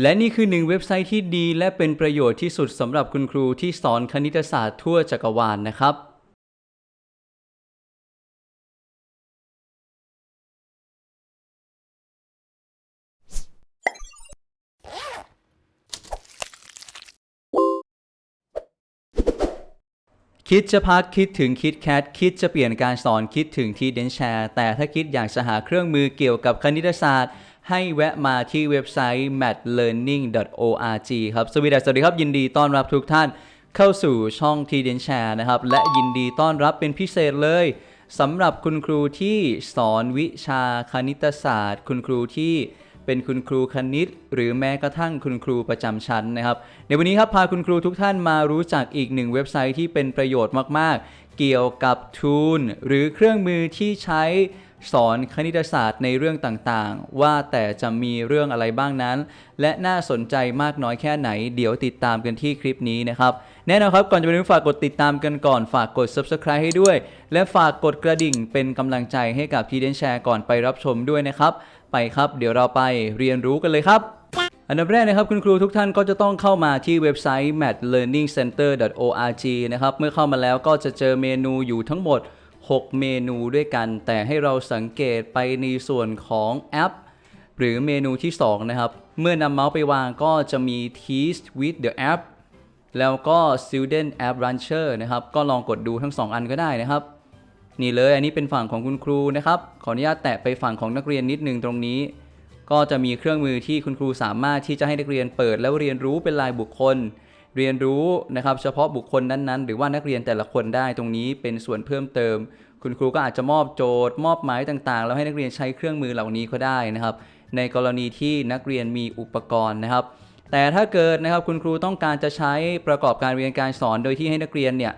และนี่คือหนึ่งเว็บไซต์ที่ดี และเป็นประโยชน์ที่สุดสำหรับคุณครูที่สอนคณิตศาสตร์ทั่วจักรวาลนะครับคิดจะพักคิดถึงคิดแคทคิดจะเปลี่ยนการสอนคิดถึงทีเดนแชร์แต่ถ้าคิดอยากจะหาเครื่องมือเกี่ยวกับคณิตศาสตร์ ให้แวะมาที่เว็บไซต์ mathlearning.org ครับสวัสดีสวัสดีครับ ยินดีต้อนรับทุกท่านเข้าสู่ช่องทีเดนแชร์นะครับ และยินดีต้อนรับเป็นพิเศษเลยสำหรับคุณครูที่สอนวิชาคณิตศาสตร์ คุณครูที่เป็นคุณครูคณิต หรือแม้กระทั่งคุณครูประจำชั้นนะครับ ในวันนี้ครับพาคุณครูทุกท่านมารู้จักอีกหนึ่งเว็บไซต์ที่เป็นประโยชน์มาก ๆ เกี่ยวกับทูลหรือเครื่องมือที่ใช้ สอนคณิตศาสตร์ในเรื่องต่างๆ ว่าแต่จะมีเรื่องอะไรบ้างนั้น และน่าสนใจมากน้อยแค่ไหน เดี๋ยวติดตามกันที่คลิปนี้นะครับ แน่นอนครับ ก่อนจะไปถึงฝากกดติดตามกันก่อน ฝากกด subscribe ให้ด้วย และฝากกดกระดิ่งเป็นกำลังใจให้กับทีเดนแชร์ก่อนไปรับชมด้วยนะครับ ไปครับ เดี๋ยวเราไปเรียนรู้กันเลยครับอันดับแรกนะครับคุณครูทุกท่านก็จะต้องเข้ามาที่เว็บไซต์ mathlearningcenter.org นะครับ เมื่อเข้ามาแล้วก็จะเจอเมนูอยู่ทั้งหมด 6 เมนูด้วยกัน แต่ให้เราสังเกตไปในส่วนของแอป หรือเมนูที่ 2 นะครับ เมื่อนำเมาส์ไปวางก็จะมี Teach with the app แล้วก็ Student App Launcher นะครับ ก็ลองกดดูทั้ง 2 อันก็ได้นะครับ นี่เลยอันนี้เป็นฝั่งของคุณครูนะครับ ขออนุญาตแตะไปฝั่งของนักเรียนนิดนึงตรงนี้ ก็จะมีเครื่องมือที่คุณครูสามารถที่จะให้นักเรียนเปิดแล้วเรียนรู้เป็นรายบุคคล เรียนรู้นะครับเฉพาะบุคคลนั้นๆ หรือว่านักเรียนแต่ละคนได้ตรงนี้เป็นส่วนเพิ่มเติม คุณครูก็อาจจะมอบโจทย์ มอบหมายต่างๆ แล้วให้นักเรียนใช้เครื่องมือเหล่านี้ก็ได้นะครับ ในกรณีที่นักเรียนมีอุปกรณ์นะครับ แต่ถ้าเกิดนะครับคุณครูต้องการจะใช้ประกอบการเรียนการสอนโดยที่ให้นักเรียนเนี่ย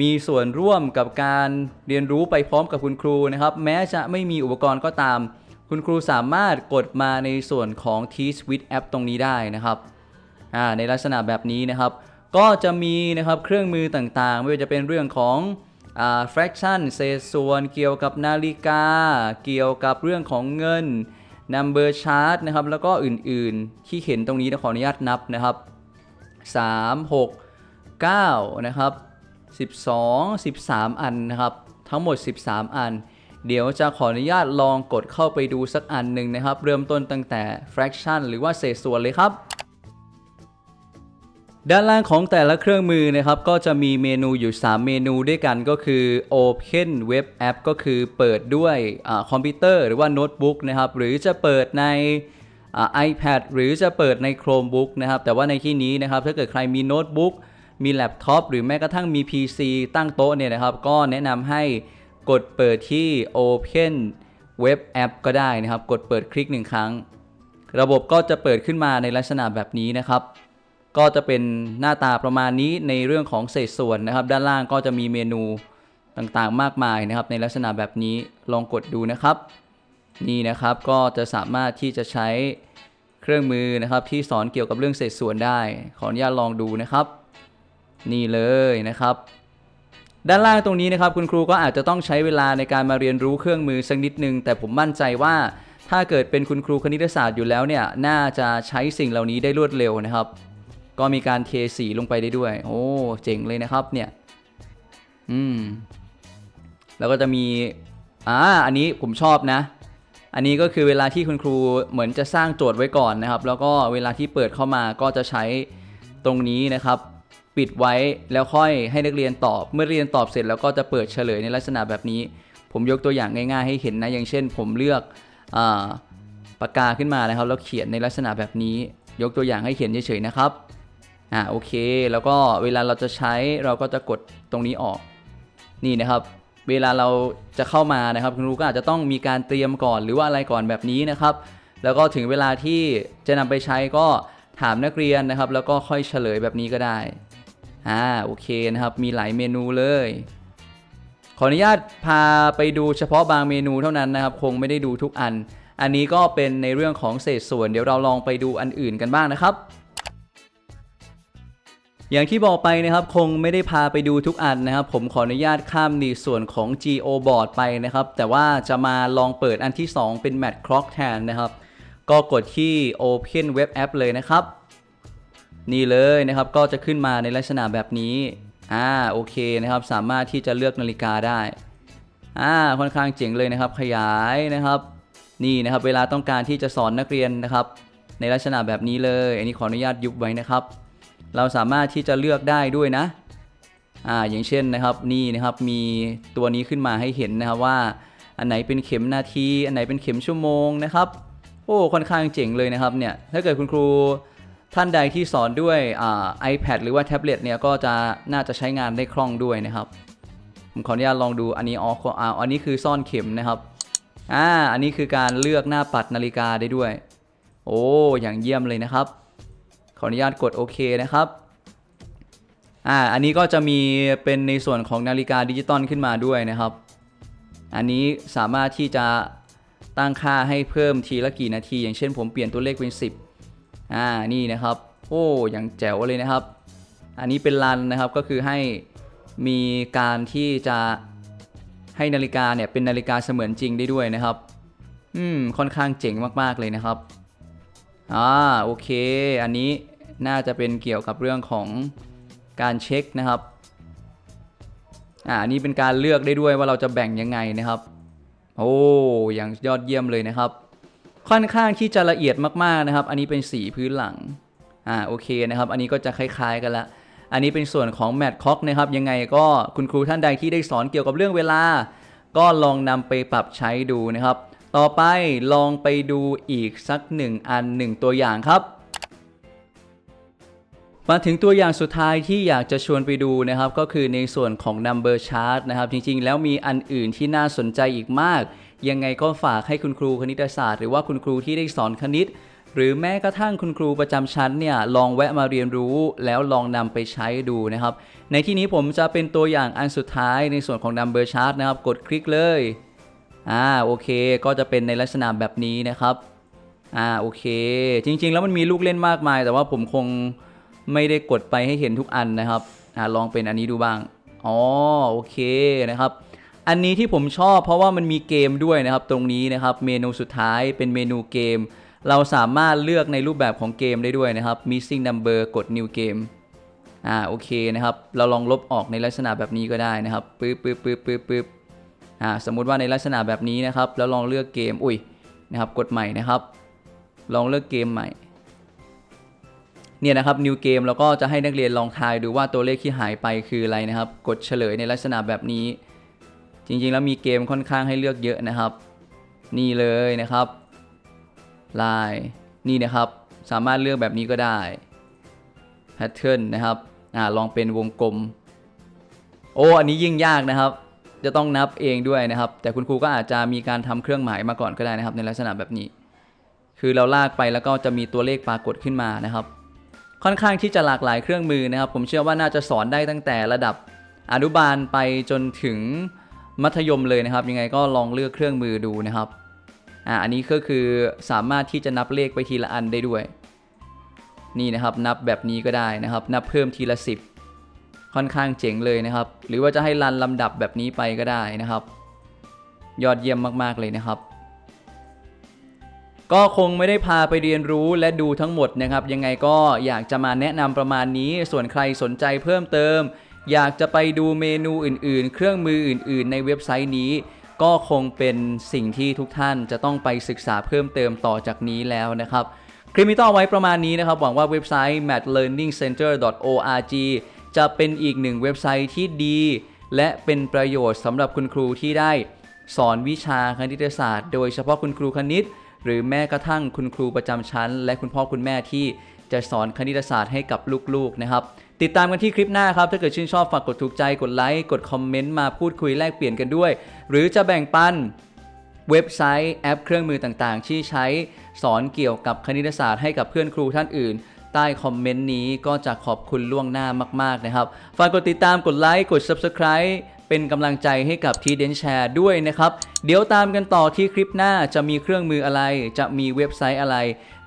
มีส่วนร่วมกับการเรียนรู้ไปพร้อมกับคุณครูนะครับ แม้จะไม่มีอุปกรณ์ก็ตาม คุณครูสามารถกดมาในส่วนของ Teach with App ตรงนี้ได้นะครับ อ่าในลักษณะแบบนี้นะครับ ก็จะมีนะครับเครื่องมือต่างๆ ไม่ว่าจะเป็นเรื่องของอ่า fraction เศษส่วนเกี่ยวกับนาฬิกา เกี่ยวกับเรื่องของเงิน number chart นะครับแล้วก็อื่นๆที่เห็นตรงนี้นะขออนุญาตนับนะครับ 3 6 9 นะครับ 12 13 อันนะครับ ทั้งหมด 13 อัน เดี๋ยวจะขออนุญาตลองกดเข้าไปดูสักอันหนึ่งนะครับ เริ่มต้นตั้งแต่ fraction หรือว่าเศษส่วนเลยครับ ด้านล่างของแต่ละเครื่องมือนะครับก็จะมีเมนูอยู่ 3 เมนูด้วยกันก็คือ Open Web App ก็คือเปิดด้วยอคอมพิวเตอร์หรือว่าโน้ตบุ๊กนะครับหรือจะเปิดในอ่า iPad หรือจะเปิดใน Chromebook นะครับแต่ว่าในที่นี้นะครับถ้าเกิดใครมีโน้ตบุ๊กมีแล็ปท็อปหรือแม้กระทั่งมี PC ตั้งโต๊ะเนี่ยนะครับก็แนะนำให้กดเปิดที่ Open Web App ก็ได้นะครับ กดเปิดคลิกหนึ่งครั้ง ระบบก็จะเปิดขึ้นมาในลักษณะแบบนี้นะครับ ก็จะเป็นหน้าตาประมาณนี้ในเรื่องของเศษส่วนนะครับ ด้านล่างก็จะมีเมนูต่างๆมากมายนะครับ ในลักษณะแบบนี้ลองกดดูนะครับ นี่นะครับก็จะสามารถที่จะใช้เครื่องมือนะครับที่สอนเกี่ยวกับเรื่องเศษส่วนได้ ขออนุญาตลองดูนะครับ นี่เลยนะครับ ด้านล่างตรงนี้นะครับ คุณครูก็อาจจะต้องใช้เวลาในการมาเรียนรู้เครื่องมือสักนิดนึง แต่ผมมั่นใจว่าถ้าเกิดเป็นคุณครูคณิตศาสตร์อยู่แล้วเนี่ยน่าจะใช้สิ่งเหล่านี้ได้รวดเร็วนะครับ ก็มีการเทสีลงไปได้ด้วย โอ้เจ๋งเลยนะครับเนี่ย อืม แล้วก็จะมี อ่า อันนี้ผมชอบนะ อันนี้ก็คือเวลาที่คุณครูเหมือนจะสร้างโจทย์ไว้ก่อนนะครับ แล้วก็เวลาที่เปิดเข้ามาก็จะใช้ตรงนี้นะครับ ปิดไว้แล้วค่อยให้นักเรียนตอบ เมื่อเรียนตอบเสร็จแล้วก็จะเปิดเฉลยในลักษณะแบบนี้ ผมยกตัวอย่างง่ายๆ ให้เห็นนะ อย่างเช่น ผมเลือกอาปากกาขึ้นมานะครับแล้วเขียนในลักษณะแบบนี้ยกตัวอย่างให้เห็นเฉยๆนะครับ อ่าโอเค แล้วก็เวลาเราจะใช้เราก็จะกดตรงนี้ออก นี่นะครับ เวลาเราจะเข้ามานะครับคุณครูก็อาจจะต้องมีการเตรียมก่อนหรือว่าอะไรก่อนแบบนี้นะครับ แล้วก็ถึงเวลาที่จะนำไปใช้ก็ถามนักเรียนนะครับ แล้วก็ค่อยเฉลยแบบนี้ก็ได้อ่าโอเคนะครับมีหลายเมนูเลย ขออนุญาตพาไปดูเฉพาะบางเมนูเท่านั้นนะครับคงไม่ได้ดูทุกอัน อันนี้ก็เป็นในเรื่องของเศษส่วน เดี๋ยวเราลองไปดูอันอื่นกันบ้างนะครับ อย่างที่บอกไปนะครับคงไม่ได้พาไปดูทุกอันนะครับ ผมขออนุญาตข้ามในส่วนของ GO board ไปนะครับ แต่ว่าจะมาลองเปิดอันที่ 2 เป็น Mat Clock แทนนะครับ ก็กดที่ Open Web App เลยนะครับ นี่เลยนะครับก็จะขึ้นมาในลักษณะแบบนี้อ่าโอเคนะครับ สามารถที่จะเลือกนาฬิกาได้อ่าค่อนข้างเจ๋งเลยนะครับ ขยายนะครับ นี่นะครับเวลาต้องการที่จะสอนนักเรียนนะครับ ในลักษณะแบบนี้เลย อันนี้ขออนุญาตยุบไว้นะครับ เราสามารถที่จะเลือกได้ด้วยนะอ่าอย่างเช่นนะครับนี่นะครับมีตัวนี้ขึ้นมาให้เห็นนะครับว่า อันไหนเป็นเข็มนาที อันไหนเป็นเข็มชั่วโมงนะครับโอ้ค่อนข้างเจ๋งเลยนะครับเนี่ยถ้าเกิดคุณครูท่านใดที่สอนด้วยอ่า iPad หรือว่าแท็บเล็ตเนี่ยก็จะน่าจะใช้งานได้คล่องด้วยนะครับผมขออนุญาตลองดูอันนี้อ๋ออันนี้คือซ่อนเข็มนะครับอ่าอันนี้คือการเลือกหน้าปัดนาฬิกาได้ด้วย โอ้อย่างเยี่ยมเลยนะครับ ออนุญาตกดโอเคนะครับอ่าอันนี้ก็จะมีเป็นในส่วนของนาฬิกาดิจิตอลขึ้นมาด้วยนะครับ อันนี้สามารถที่จะตั้งค่าให้เพิ่มทีละกี่นาที อย่างเช่นผมเปลี่ยนตัวเลขเป็น 10อ่านี่นะครับ โอ้อย่างแจ๋วเลยนะครับ อันนี้เป็นรันนะครับก็คือให้มีการที่จะให้นาฬิกาเนี่ยเป็นนาฬิกาเสมือนจริงได้ด้วยนะครับ อืมค่อนข้างเจ๋งมากๆเลยนะครับ อ่าโอเค อันนี้ น่าจะเป็นเกี่ยวกับเรื่องของการเช็คนะครับอ่านนี้เป็นการเลือกได้ด้วยว่าเราจะแบ่งยังไงนะครับ โอ้อย่างยอดเยี่ยมเลยนะครับ ค่อนข้างที่จะละเอียดมากๆนะครับ อันนี้เป็นสีพื้นหลังอ่าโอเคนะครับ อันนี้ก็จะคล้ายๆกันละอันนี้เป็นส่วนของแมทคอกนะครับ ยังไงก็คุณครูท่านใดที่ได้สอนเกี่ยวกับเรื่องเวลา ก็ลองนำไปปรับใช้ดูนะครับ ต่อไปลองไปดูอีกสักหนึ่งอันหนึ่งตัวอย่างครับ มาถึงตัวอย่างสุดท้ายที่อยากจะชวนไปดูนะครับ ก็คือในส่วนของ number chart นะครับ จริงๆ แล้วมีอันอื่นที่น่าสนใจอีกมาก ยังไงก็ฝากให้คุณครูคณิตศาสตร์ หรือว่าคุณครูที่ได้สอนคณิต หรือแม้กระทั่งคุณครูประจำชั้นเนี่ย ลองแวะมาเรียนรู้แล้วลองนำไปใช้ดูนะครับ ในที่นี้ผมจะเป็นตัวอย่างอันสุดท้ายในส่วนของ number chart นะครับ กดคลิกเลยอ่าโอเค ก็จะเป็นในลักษณะแบบนี้นะครับอ่าโอเค จริง ๆ แล้วมันมีลูกเล่นมากมาย แต่ว่าผมคง ไม่ได้กดไปให้เห็นทุกอันนะครับอลองเป็นอันนี้ดูบ้างอ๋อโอเคนะครับ อันนี้ที่ผมชอบเพราะว่ามันมีเกมด้วยนะครับตรงนี้นะครับ เมนูสุดท้ายเป็นเมนูเกม เราสามารถเลือกในรูปแบบของเกมได้ด้วยนะครับ missing number กด new game อ่าโอเคนะครับ เราลองลบออกในลักษณะแบบนี้ก็ได้นะครับปึ๊บปึ๊บปึ๊บปึ๊บปึ๊บอ่าสมมุติว่าในลักษณะแบบนี้นะครับ แล้วลองเลือกเกมอุ้ยนะครับ กดใหม่นะครับ ลองเลือกเกมใหม่ เนี่ยนะครับ new game แล้วก็จะให้นักเรียนลองทายดูว่าตัวเลขที่หายไปคืออะไรนะครับ กดเฉลยในลักษณะแบบนี้ จริงๆ แล้วมีเกมค่อนข้างให้เลือกเยอะนะครับ นี่เลยนะครับลายนี่นะครับ สามารถเลือกแบบนี้ก็ได้ pattern นนะครับอ่าลองเป็นวงกลม โอ้อันนี้ยิ่งยากนะครับ จะต้องนับเองด้วยนะครับ แต่คุณครูก็อาจจะมีการทำเครื่องหมายมาก่อนก็ได้นะครับ ในลักษณะแบบนี้ คือเราลากไปแล้วก็จะมีตัวเลขปรากฏขึ้นมานะครับ ค่อนข้างที่จะหลากหลายเครื่องมือนะครับ ผมเชื่อว่าน่าจะสอนได้ตั้งแต่ระดับอนุบาลไปจนถึงมัธยมเลยนะครับ ยังไงก็ลองเลือกเครื่องมือดูนะครับอ่าอันนี้ก็คือสามารถที่จะนับเลขไปทีละอันได้ด้วย นี่นะครับนับแบบนี้ก็ได้นะครับ นับเพิ่มทีละ 10 ค่อนข้างเจ๋งเลยนะครับ หรือว่าจะให้รันลำดับแบบนี้ไปก็ได้นะครับ ยอดเยี่ยมมากๆเลยนะครับ ก็คงไม่ได้พาไปเรียนรู้และดูทั้งหมดนะครับ ยังไงก็อยากจะมาแนะนำประมาณนี้ ส่วนใครสนใจเพิ่มเติม อยากจะไปดูเมนูอื่นๆ เครื่องมืออื่น ๆ ในเว็บไซต์นี้ ก็คงเป็นสิ่งที่ทุกท่านจะต้องไปศึกษาเพิ่มเติมต่อจากนี้แล้วนะครับ คลิปนี้ต้องเอาไว้ประมาณนี้นะครับ หวังว่าเว็บไซต์ mathlearningcenter.org จะเป็นอีกหนึ่งเว็บไซต์ที่ดี และเป็นประโยชน์สำหรับคุณครูที่ได้สอนวิชาคณิตศาสตร์ โดยเฉพาะคุณครูคณิต หรือแม้กระทั่งคุณครูประจำชั้น และคุณพ่อคุณแม่ที่จะสอนคณิตศาสตร์ให้กับลูกๆนะครับ ติดตามกันที่คลิปหน้าครับ ถ้าเกิดชื่นชอบฝากกดถูกใจกดไลค์กดคอมเมนต์มาพูดคุยแลกเปลี่ยนกันด้วย หรือจะแบ่งปันเว็บไซต์แอปเครื่องมือต่างๆ ที่ใช้สอนเกี่ยวกับคณิตศาสตร์ให้กับเพื่อนครูท่านอื่น ใต้คอมเมนต์นี้ก็จะขอบคุณล่วงหน้ามาก ๆ นะครับ ฝากกดติดตามกดไลค์กด Subscribe เป็นกำลังใจให้กับทีเดนแชร์ด้วยนะครับ เดี๋ยวตามกันต่อที่คลิปหน้าจะมีเครื่องมืออะไร จะมีเว็บไซต์อะไร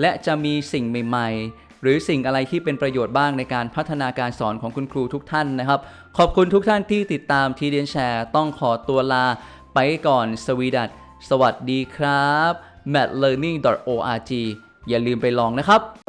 และจะมีสิ่งใหม่ๆ หรือสิ่งอะไรที่เป็นประโยชน์บ้างในการพัฒนาการสอนของคุณครูทุกท่านนะครับ ขอบคุณทุกท่านที่ติดตามทีเดนแชร์ต้องขอตัวลาไปก่อนสวีดัตสวัสดีครับ matlearning.org อย่าลืมไปลองนะครับ